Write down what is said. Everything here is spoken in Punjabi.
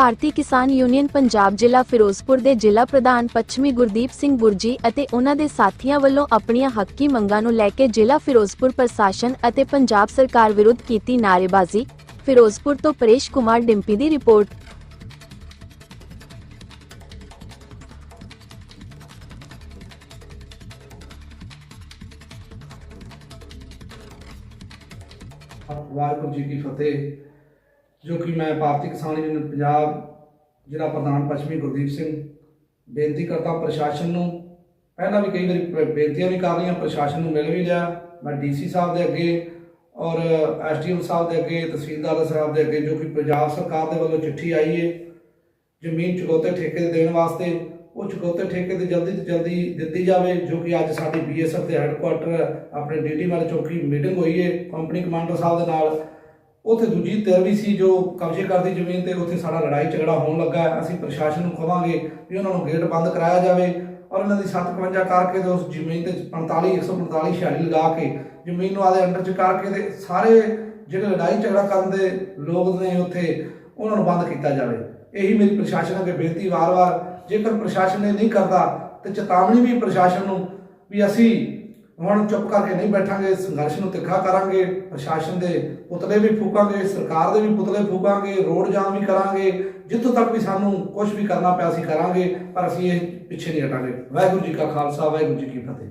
ਭਾਰਤੀ ਕਿਸਾਨ ਯੂਨੀਅਨ ਪੰਜਾਬ ਜ਼ਿਲ੍ਹਾ ਫਿਰੋਜ਼ਪੁਰ ਦੇ ਜ਼ਿਲ੍ਹਾ ਪ੍ਰਧਾਨ ਪੱਛਮੀ ਗੁਰਦੀਪ ਸਿੰਘ ਬੁਰਜੀ ਅਤੇ ਉਹਨਾਂ ਦੇ ਸਾਥੀਆਂ ਵੱਲੋਂ ਆਪਣੀਆਂ ਹੱਕੀ ਮੰਗਾਂ ਨੂੰ ਲੈ ਕੇ ਜ਼ਿਲ੍ਹਾ ਫਿਰੋਜ਼ਪੁਰ ਪ੍ਰਸ਼ਾਸਨ ਅਤੇ ਪੰਜਾਬ ਸਰਕਾਰ ਵਿਰੁੱਧ ਕੀਤੀ ਨਾਅਰੇਬਾਜ਼ੀ। ਫਿਰੋਜ਼ਪੁਰ ਤੋਂ ਪਰੇਸ਼ ਕੁਮਾਰ, ਡਿੰਪੀ ਦੀ ਰਿਪੋਰਟ। ਵਾਹਿਗੁਰੂ ਜੀ ਕੀ ਫਤਿਹ। ਜੋ ਕਿ ਮੈਂ ਭਾਰਤੀ ਕਿਸਾਨ ਯੂਨੀਅਨ ਪੰਜਾਬ ਜ਼ਿਲ੍ਹਾ ਪ੍ਰਧਾਨ ਪੱਛਮੀ ਗੁਰਦੀਪ ਸਿੰਘ। ਬੇਨਤੀ ਕਰਦਾ ਪ੍ਰਸ਼ਾਸਨ ਨੂੰ, ਪਹਿਲਾਂ ਵੀ ਕਈ ਵਾਰੀ ਬੇਨਤੀਆਂ ਵੀ ਕਰ ਰਹੀਆਂ, ਪ੍ਰਸ਼ਾਸਨ ਨੂੰ ਮਿਲ ਵੀ ਲਿਆ। ਮੈਂ ਡੀਸੀ ਸਾਹਿਬ ਦੇ ਅੱਗੇ ਔਰ ਐਸਡੀਐਮ ਸਾਹਿਬ ਦੇ ਅੱਗੇ, ਤਹਿਸੀਲਦਾਰ ਸਾਹਿਬ ਦੇ ਅੱਗੇ, ਜੋ ਕਿ ਪੰਜਾਬ ਸਰਕਾਰ ਦੇ ਵੱਲੋਂ ਚਿੱਠੀ ਆਈ ਹੈ ਜ਼ਮੀਨ ਚੁਕੌਤੇ ਠੇਕੇ ਤੇ ਦੇਣ ਵਾਸਤੇ। ਉਹ ਚੁਕੌਤੇ ਠੇਕੇ ਤੇ ਜਲਦੀ ਤੋਂ ਜਲਦੀ ਦਿੱਤੀ ਜਾਵੇ, ਜੋ ਕਿ ਅੱਜ ਸਾਡੀ ਬੀਐਸਐਫ ਦੇ ਹੈੱਡਕੁਆਟਰ ਆਪਣੇ ਡੀਟੀ ਵਾਲੇ ਚੌਕੀ ਮੀਟਿੰਗ ਹੋਈ ਹੈ ਕੰਪਨੀ ਕਮਾਂਡਰ ਸਾਹਿਬ ਦੇ ਨਾਲ। ਉੱਥੇ ਦੂਜੀ ਧਿਰ ਵੀ ਸੀ ਜੋ ਕਬਜ਼ੇ ਕਰਦੀ ਜ਼ਮੀਨ ਤੇ ਉੱਥੇ ਸਾਡਾ ਲੜਾਈ ਝਗੜਾ ਹੋਣ ਲੱਗਾ ਅਸੀਂ ਪ੍ਰਸ਼ਾਸਨ ਨੂੰ ਕਹਾਂਗੇ ਵੀ ਉਹਨਾਂ ਨੂੰ ਗੇਟ ਬੰਦ ਕਰਾਇਆ ਜਾਵੇ ਔਰ ਇਹਨਾਂ ਦੀ 751 ਕਰਕੇ ਤੇ ਉਸ ਜ਼ਮੀਨ ਤੇ 45 145 ਛਿਆਲੀ ਲਗਾ ਕੇ ਜ਼ਮੀਨ ਨੂੰ ਆਦੇ ਅੰਡਰ ਚ ਕਰਕੇ ਤੇ ਸਾਰੇ ਜਿਹੜੇ ਲੜਾਈ ਝਗੜਾ ਕਰਨ ਦੇ ਲੋਕ ਨੇ ਉੱਥੇ, ਉਹਨਾਂ ਨੂੰ ਬੰਦ ਕੀਤਾ ਜਾਵੇ। ਇਹੀ ਮੇਰੀ ਪ੍ਰਸ਼ਾਸਨ ਅੱਗੇ ਬੇਨਤੀ ਵਾਰ-ਵਾਰ, ਜੇਕਰ ਪ੍ਰਸ਼ਾਸਨ ਨੇ ਨਹੀਂ ਕਰਦਾ ਤੇ ਚੇਤਾਵਨੀ ਵੀ ਪ੍ਰਸ਼ਾਸਨ ਨੂੰ ਵੀ ਅਸੀਂ ਹੁਣ ਚੁੱਪ ਕਰਕੇ ਨਹੀਂ ਬੈਠਾਂਗੇ, ਸੰਘਰਸ਼ ਨੂੰ ਤਿੱਖਾ ਕਰਾਂਗੇ, ਪ੍ਰਸ਼ਾਸਨ ਦੇ ਪੁਤਲੇ ਵੀ ਫੂਕਾਂਗੇ, ਸਰਕਾਰ ਦੇ ਵੀ ਪੁਤਲੇ ਫੂਕਾਂਗੇ, ਰੋਡ ਜਾਮ ਵੀ ਕਰਾਂਗੇ, ਜਿੱਥੋਂ ਤੱਕ ਵੀ ਸਾਨੂੰ ਕੁਝ ਵੀ ਕਰਨਾ ਪਿਆ ਅਸੀਂ ਕਰਾਂਗੇ, ਪਰ ਅਸੀਂ ਇਹ ਪਿੱਛੇ ਨਹੀਂ ਹਟਾਂਗੇ। ਵਾਹਿਗੁਰੂ ਜੀ ਕਾ ਖਾਲਸਾ, ਵਾਹਿਗੁਰੂ ਜੀ ਕੀ ਫਤਿਹ।